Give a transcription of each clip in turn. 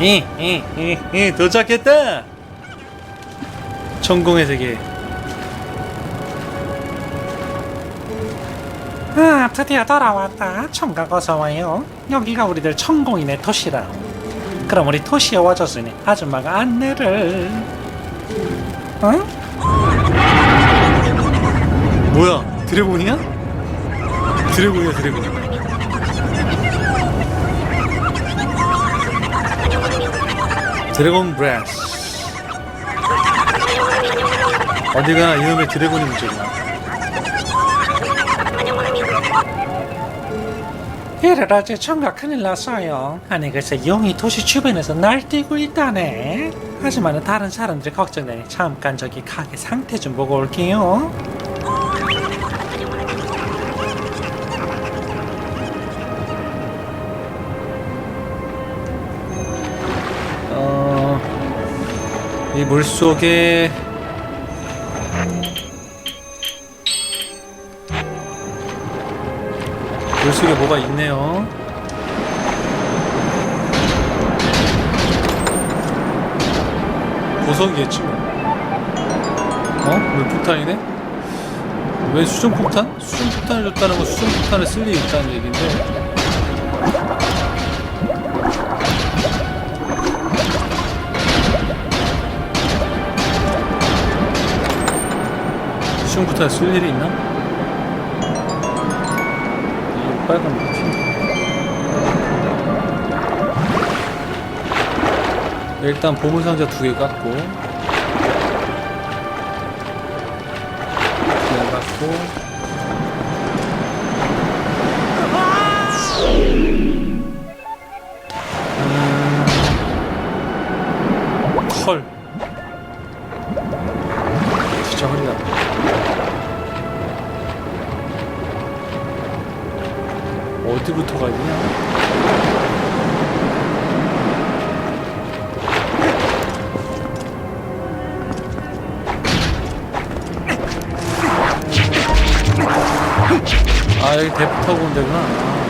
이이이이 도착했다. 천공의 세계. 아, 드디어 돌아왔다. 청각 어서 와요. 여기가 우리들 천공인의 도시라. 그럼 우리 도시에 와줬으니 아줌마가 안내를. 응? 뭐야? 드래곤이야? 드래곤이야 드래곤. 드래곤 브레스. 어디가 이놈의 드래곤이 문제구나. 이래라지 청각 큰일 났어요. 아니 글쎄 용이 도시 주변에서 날뛰고 있다네. 하지만은 다른 사람들이 걱정되니 잠깐 저기 가게 상태 좀 보고 올게요. 이 물속에 물속에 뭐가 있네요. 보석이겠지 뭐. 어? 물폭탄이네? 왜 수정폭탄? 수정폭탄을 줬다는 건 수정폭탄을 쓸 일이 있다는 얘기인데 수정폭탄을 쓸 일이 있나? 이 빨간 물품 일단 보물상자 두 개 깎고 두개 깎고. 음, 털 가냐? 아 여기 대포 타고 온 데구나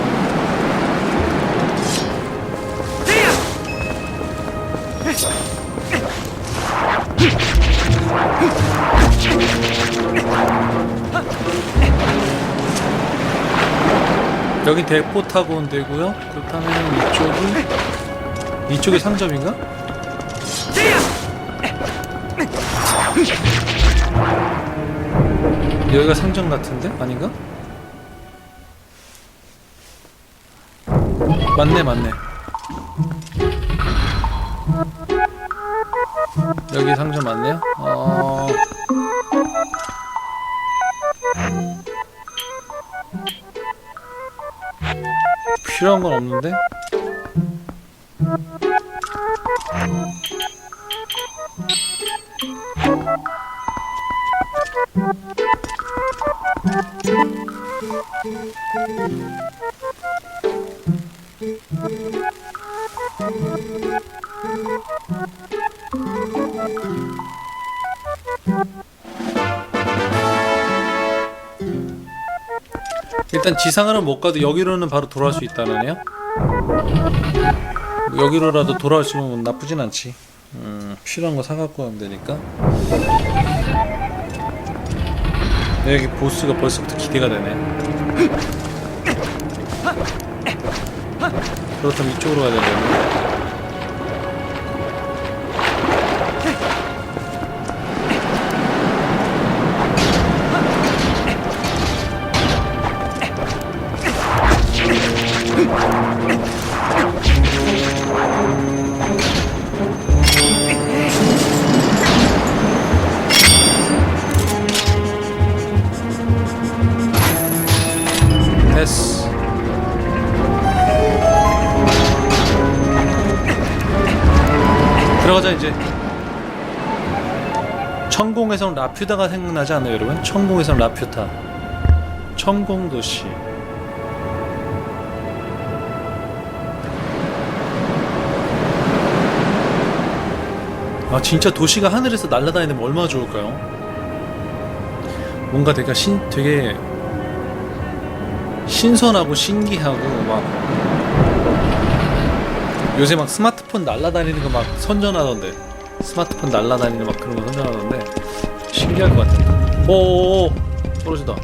여기 대포 타고 온 데고요 그렇다면 이쪽이 이쪽이 상점인가? 여기가 상점 같은데? 아닌가? 맞네 맞네 여기 상점 맞네요? 어... 필요한 건 없는데? 일단 지상으로는 못 가도 여기로는 바로 돌아올 수 있다네요. 뭐 여기로라도 돌아올 수 있으면 나쁘진 않지. 음, 필요한 거 사갖고 가면 되니까. 여기 보스가 벌써부터 기대가 되네. 그렇다면 이쪽으로 가야 되네. 이제. 천공에선 라퓨다가 생각나지 않나요, 여러분? 천공에선 라퓨타. 천공 도시. 아 진짜 도시가 하늘에서 날아다니면 얼마나 좋을까요? 뭔가 되게 신 되게 신선하고 신기하고 막 요새 막 스마트폰 날라다니는 거 막 선전하던데 스마트폰 날라다니는 막 그런 거 선전하던데 신기할 것 같아 오오오 떨어진다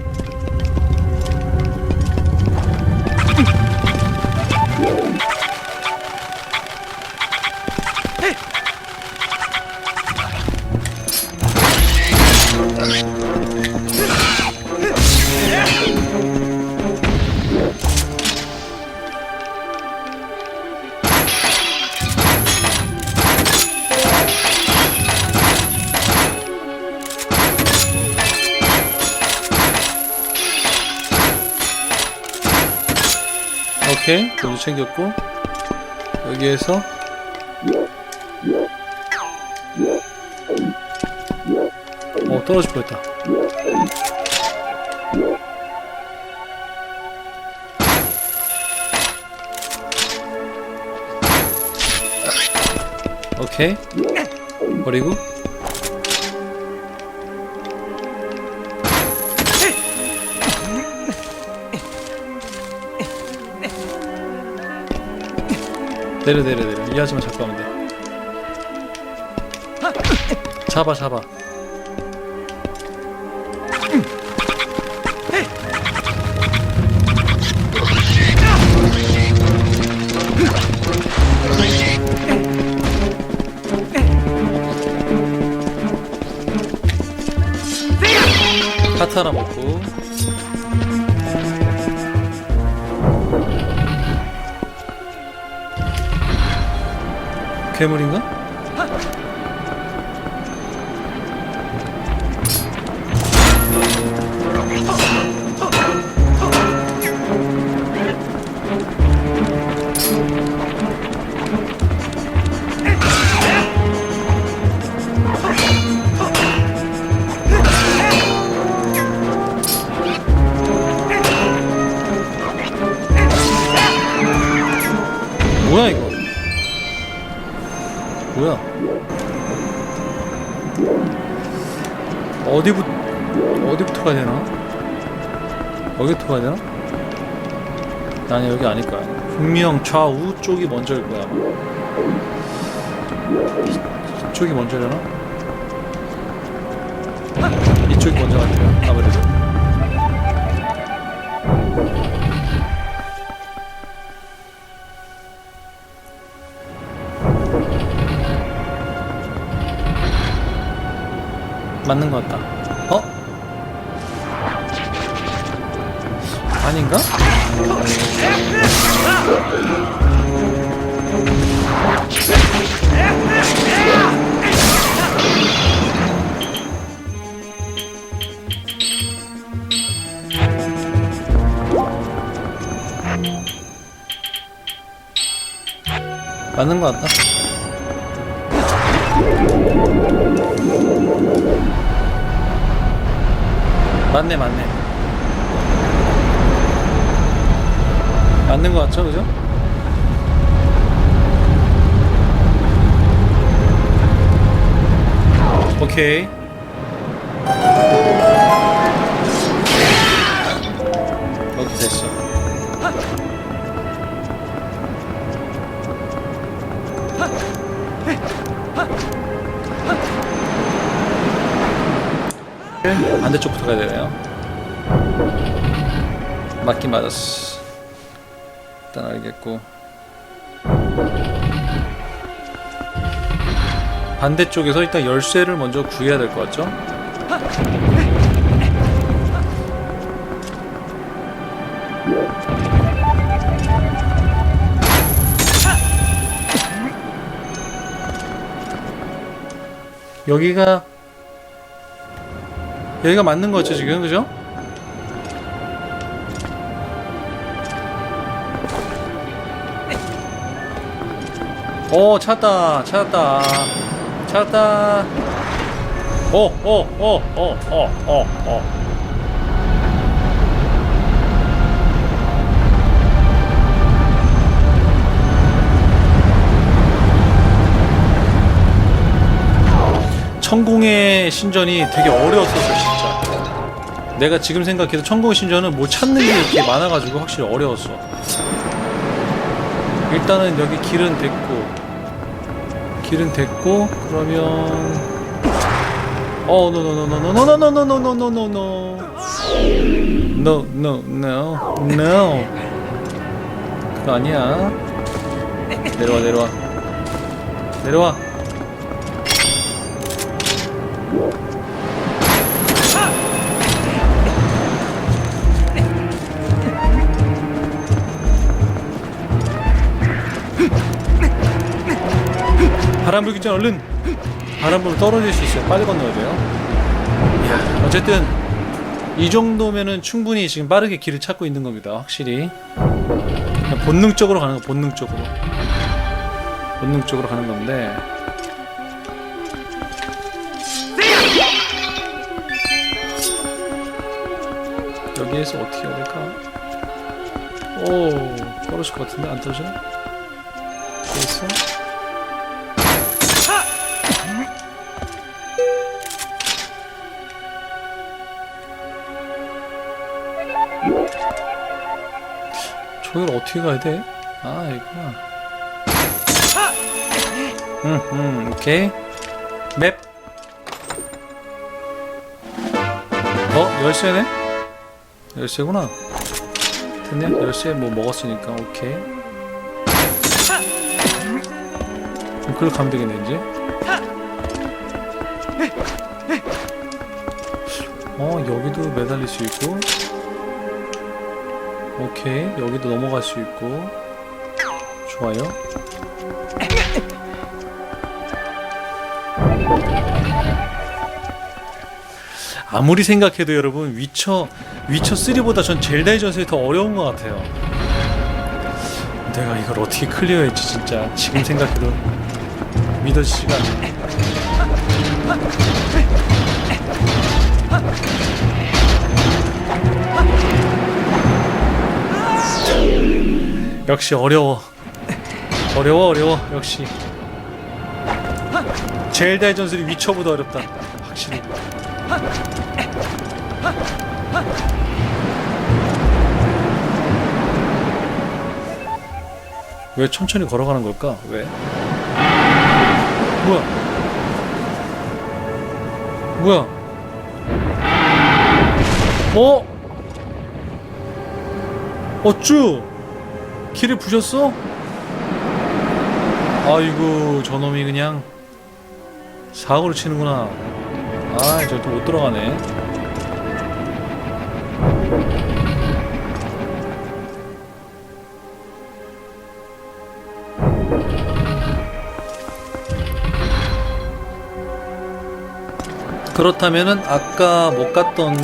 오케이 모두 챙겼고 여기에서 어 떨어질 뻔했다. 오케이. 버리고 내려 내려 내려. 이해하지만 자꾸 하면 돼. 잡아 잡아 괴물인가? 어디부 어디부터 가야 되나? 여기부터 가야 되나? 아니 여기 아닐 거야. 분명 좌우 쪽이 먼저일 거야. 이- 이쪽이 먼저려나? 이쪽이 먼저 같아요. 아무래도. 맞는 것 같다. 어? 아닌가? 맞는 것 같다. 맞네 맞네. 맞는 것 같죠 그죠? 오케이. 오케이 됐어 반대쪽부터 가야 되네요? 맞긴 맞았어. 일단 알겠고. 반대쪽에서 일단 열쇠를 먼저 구해야 될 것 같죠? 여기가 여기가 맞는 거죠 지금? 그죠? 오 찾았다 찾았다. 찾았다. 오오오오오오오 천공의 신전이 되게 어려웠었어 진짜 내가 지금 생각해도 천국의 신전은 뭐 찾는 게 이렇게 많아가지고 확실히 어려웠어. 일단은 여기 길은 됐고, 길은 됐고, 그러면 어, no, no, no, no, no. 그거 아니야. 내려와, 내려와, 내려와. 바람 불기 전 얼른 바람 불면 떨어질 수 있어요. 빨리 건너야 돼요. 이야, 어쨌든 이 정도면은 충분히 지금 빠르게 길을 찾고 있는 겁니다. 확실히 본능적으로 가는 거 본능적으로 본능적으로 가는 건데 여기에서 어떻게 해야 될까? 오 떨어질 것 같은데 안 떨어져? 됐어? 저기를 어떻게 가야 돼? 아, 이구나. 음, 음, 오케이. 맵. 어, 열쇠네? 열쇠구나. 됐네? 열쇠 뭐 먹었으니까, 오케이. 그럼 글로 가면 되겠네, 이제. 어, 여기도 매달릴 수 있고. 오케이 여기도 넘어갈 수 있고 좋아요 아무리 생각해도 여러분 위쳐 위쳐 3보다 전 젤다의 전설이 더 어려운 것 같아요. 내가 이걸 어떻게 클리어했지 진짜 지금 생각해도 믿어지지가 않네 역시 어려워. 어려워 어려워. 역시. 젤다의 전설이 위쳐보다 어렵다. 확실히 왜 천천히 걸어가는 걸까? 왜? 뭐야? 뭐야? 어? 어쭈? 길을 부셨어? 아이고 저놈이 그냥 사고를 치는구나 아저 또 못 들어가네 그렇다면은 아까 못 갔던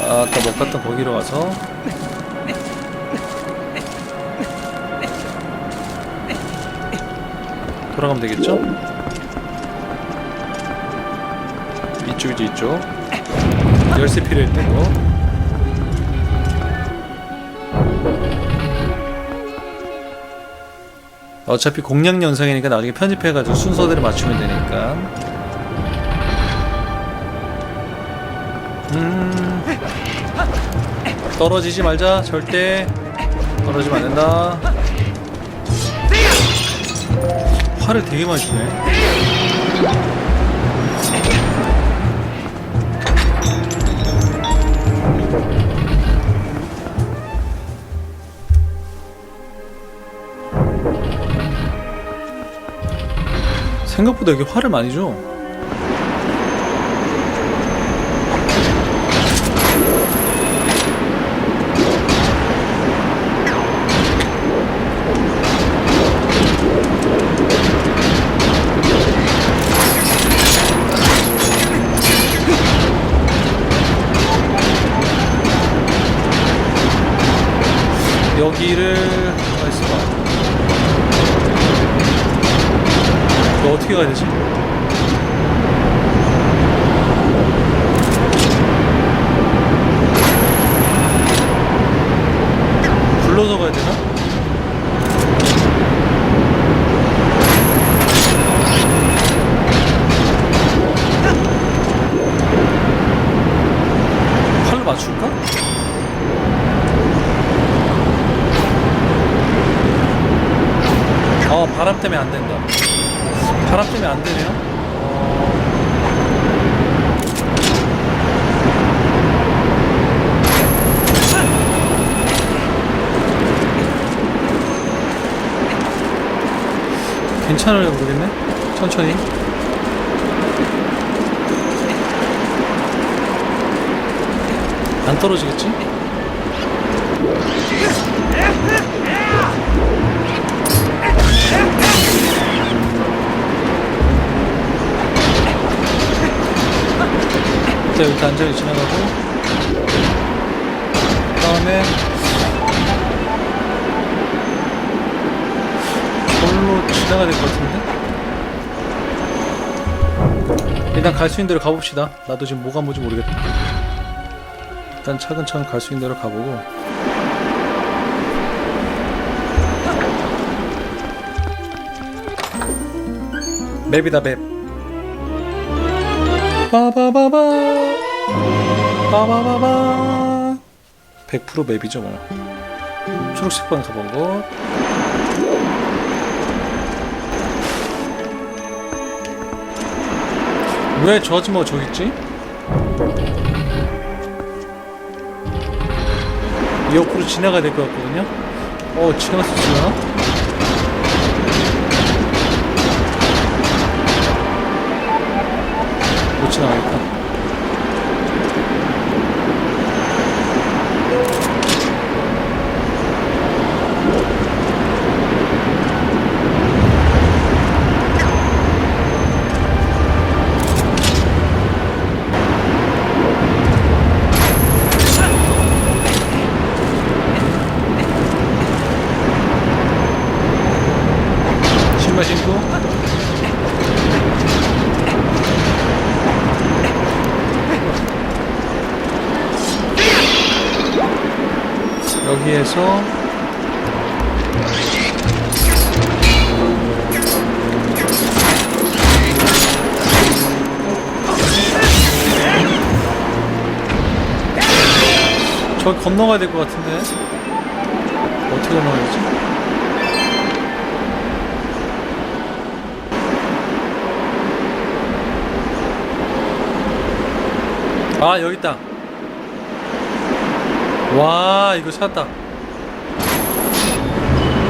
아, 아까 못 갔던 거기로 와서. 돌아가면 되겠죠? 이쪽이지 이쪽. 열쇠 필요할 때고 어차피 공략 영상이니까 나중에 편집해가지고 순서대로 맞추면 되니까. 음. 떨어지지 말자 절대. 떨어지면 안 된다. 화를 되게 많이 주네 생각보다 이게 화를 많이 줘. 여기를 어떻게 가야 되지? 불러서 가야 되나? 맞출까? 어 바람 때문에 안 된다. 바람 때문에 안 되네요. 어... 괜찮을려 모르겠네. 천천히. 안 떨어지겠지? 자, 이렇게 안전히 지나가고 그 다음에 저걸로 지나가야 될 것 같은데? 일단 갈 수 있는 대로 가봅시다. 나도 지금 뭐가 뭔지 모르겠다. 일단 차근차근 갈 수 있는 대로 가보고. 맵이다 맵. 빠바바바. 빠바바바. 100% 맵이죠 뭐. 초록색 방 가본 것 왜 저 아줌마가 저기 있지? 옆으로 지나가야 될 것 같거든요. 어, 지나갈 수 있나? 못 지나가겠다. 건너가야 될 것 같은데 어떻게 건너가야지? 아 여기 있다. 와 이거 찾았다.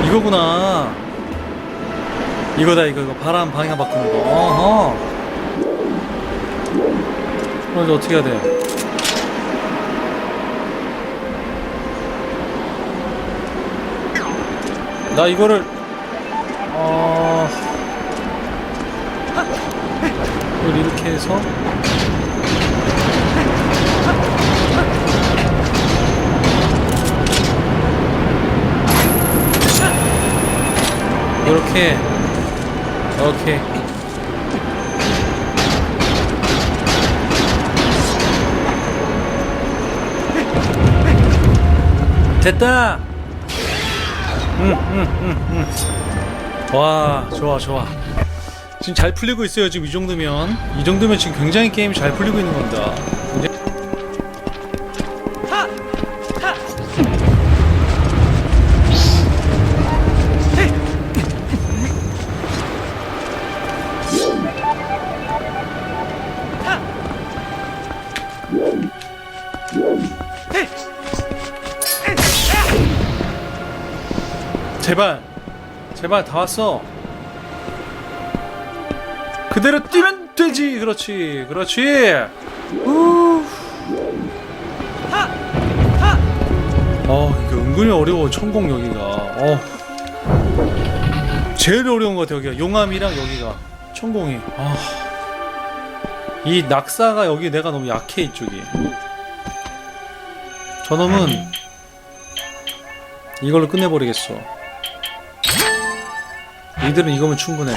이거구나. 이거다 이거 이거 바람 방향 바꾸는 거. 어허. 그럼 이제 어떻게 해야 돼? 나 이거를 어 이걸 이렇게 해서 이렇게 오케이 됐다 응응응응와 좋아 좋아. 지금 잘 풀리고 있어요 지금 이 정도면. 이 정도면 지금 굉장히 게임이 잘 풀리고 있는 겁니다 제발 제발 다 왔어. 그대로 뛰면 되지. 그렇지 그렇지. 후. 어 이거 은근히 어려워 천공 여기가. 어. 제일 어려운 것 같아 여기가. 용암이랑 여기가. 천공이. 아이 낙사가 여기 내가 너무 약해 이쪽이. 저놈은 이걸로 끝내버리겠어 이들은 이거면 충분해.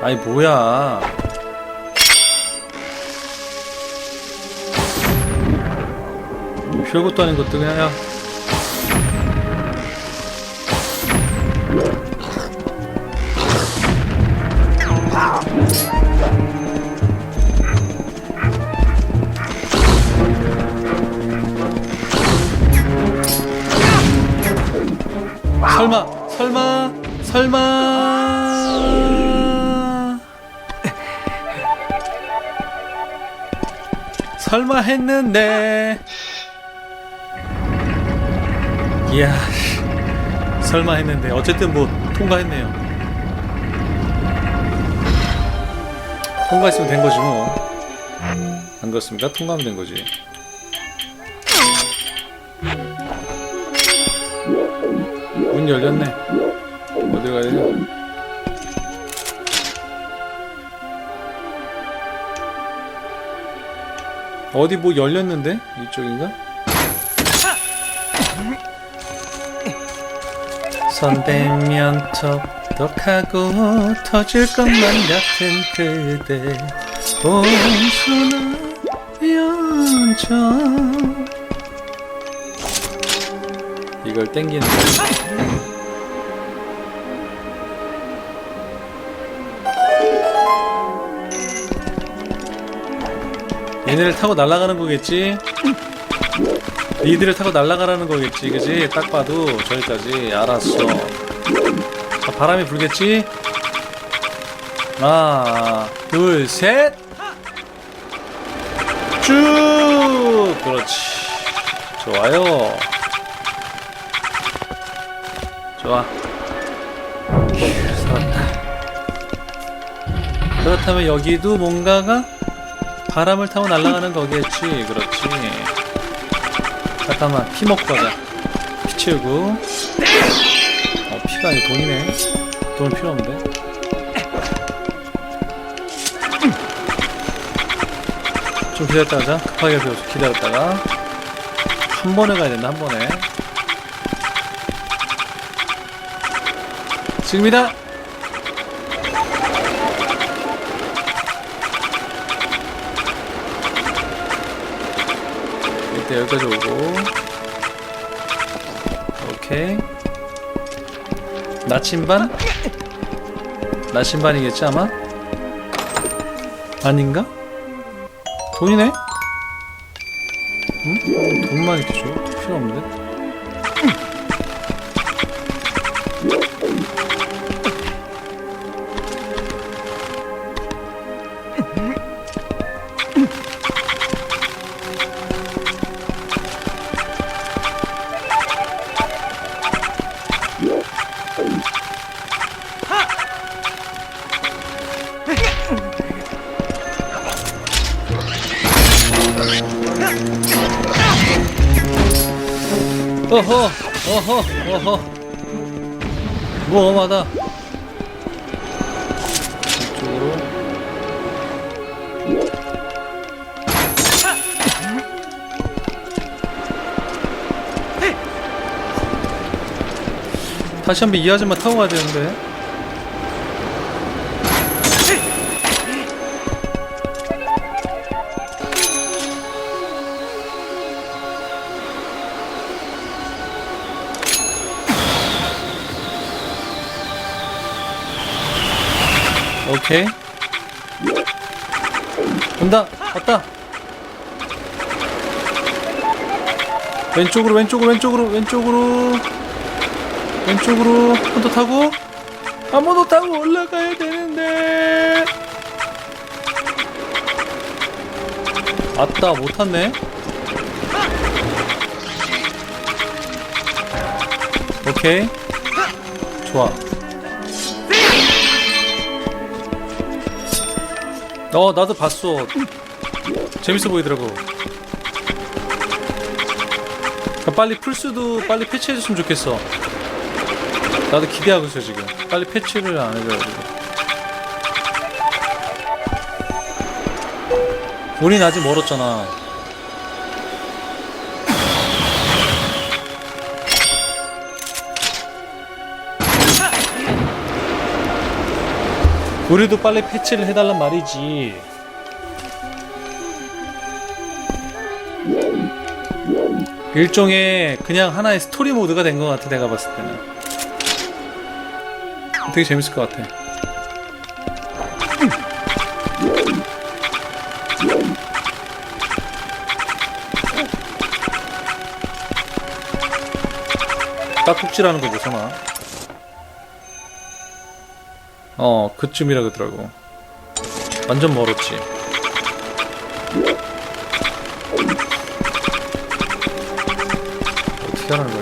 아니 뭐야? 별것도 아닌 것들 그냥 야. 설마 했는데. 이야 설마 했는데. 어쨌든 뭐 통과했네요. 통과했으면 된 거지 뭐. 안 그렇습니까? 통과하면 된 거지. 문 열렸네. 어디 가야 되 어디 뭐 열렸는데? 이쪽인가? 선대면 톡톡하고 터질 것만 같은 그대 온순한 연정 이걸 땡기는 거야. 얘네를 타고 날아가는 거겠지? 니들을 타고 날아가라는 거겠지, 그지? 딱 봐도 저기까지 알았어. 자, 바람이 불겠지? 하나, 둘, 셋. 쭉, 그렇지. 좋아요. 좋아. 휴, 살았다. 그렇다면 여기도 뭔가가 바람을 타고 날아가는 거겠지. 그렇지. 잠깐만, 피 먹고 가자. 피 채우고. 어, 피가 아니 돈이네. 돈 필요 없는데. 좀 기다렸다 가자. 급하게 배워서 기다렸다가. 한 번에 가야 된다, 한 번에. 지금이다! 이때 여기까지 오고 오케이 나침반? 나침반이겠지 아마? 아닌가? 돈이네? 뭐 엄하다. 이쪽으로. 다시 한번 이 아줌마 타고 가야 되는데 오케이. 온다. 왔다. 왼쪽으로 왼쪽으로 왼쪽으로 왼쪽으로. 왼쪽으로. 한번더 타고. 더 타고 올라가야 되는데. 아따 못 탔네. 오케이. 좋아 어 나도 봤어. 재밌어 보이더라고. 빨리 풀스도 빨리 패치해줬으면 좋겠어. 나도 기대하고 있어 지금. 빨리 패치를 안 해줘가지고. 우린 아직 멀었잖아 우리도 빨리 패치를 해달란 말이지. 일종의 그냥 하나의 스토리 모드가 된 것 같아 내가 봤을 때는. 되게 재밌을 것 같아. 딱국질하는 거 보잖아 어 그쯤이라 그러더라고. 완전 멀었지. 어떻게 하는 거야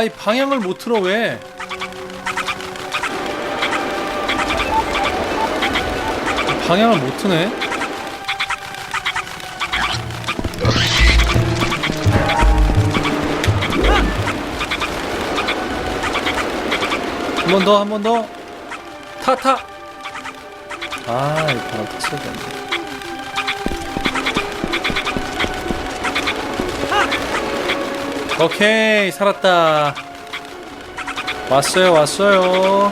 아이 방향을 못 틀어 왜? 방향을 못 트네. 한 번 더, 한 번 더. 타, 타. 아, 이 바람 탔어야 되는데. 오케이 살았다 왔어요 왔어요 왔고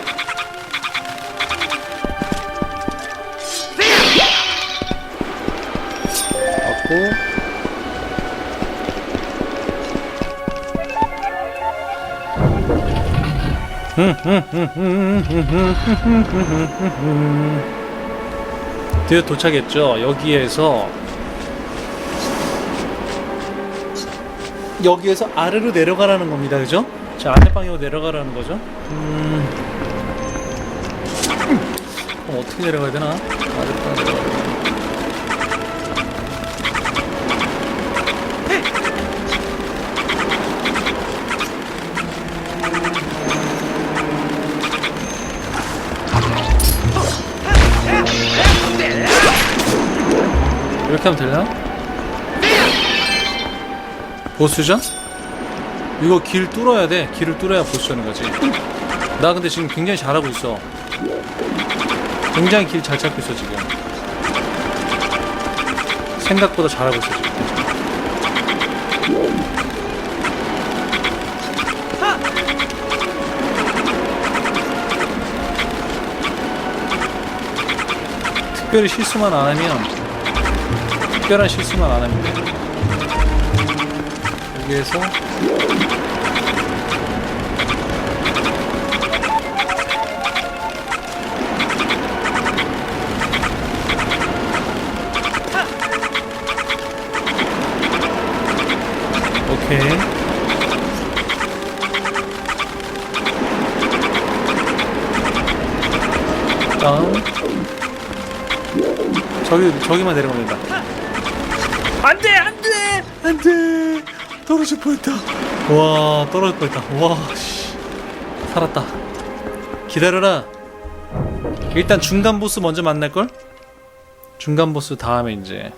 드디어 도착했죠 여기에서 여기에서 아래로 내려가라는 겁니다, 그죠? 자, 아랫방향으로 내려가라는 거죠. 음. 어떻게 내려가야 되나? 아랫방 보스전? 이거 길 뚫어야 돼. 길을 뚫어야 보스전인 거지. 나 근데 지금 굉장히 잘하고 있어. 굉장히 길 잘 찾고 있어 지금. 생각보다 잘하고 있어 지금. 특별히 실수만 안 하면 특별한 실수만 안 하면 돼. 여기에서 오케이. 다음. 저기 저기만 내려가면 된다 떨어질 뻔했다. 와 떨어질 뻔했다. 와 씨. 살았다. 기다려라. 일단 중간 보스 먼저 만날 걸? 중간 보스 다음에 이제.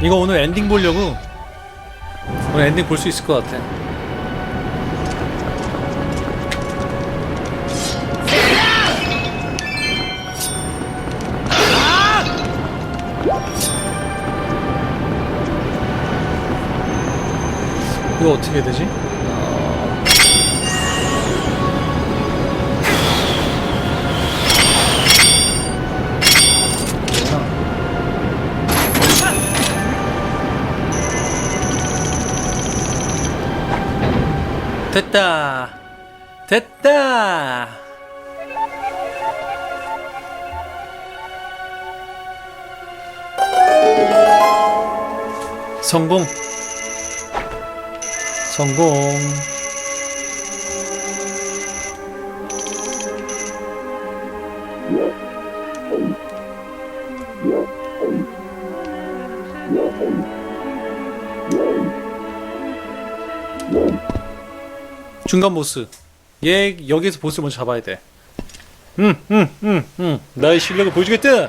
이거 오늘 엔딩 보려고. 오늘 엔딩 볼 수 있을 것 같아 이거 어떻게 해야 되지? 어... 됐다. 됐다. 성공. 성공. 중간 보스. 얘 여기서 보스 먼저 잡아야 돼. 응, 응, 응, 응. 나의 실력을 보여주겠다.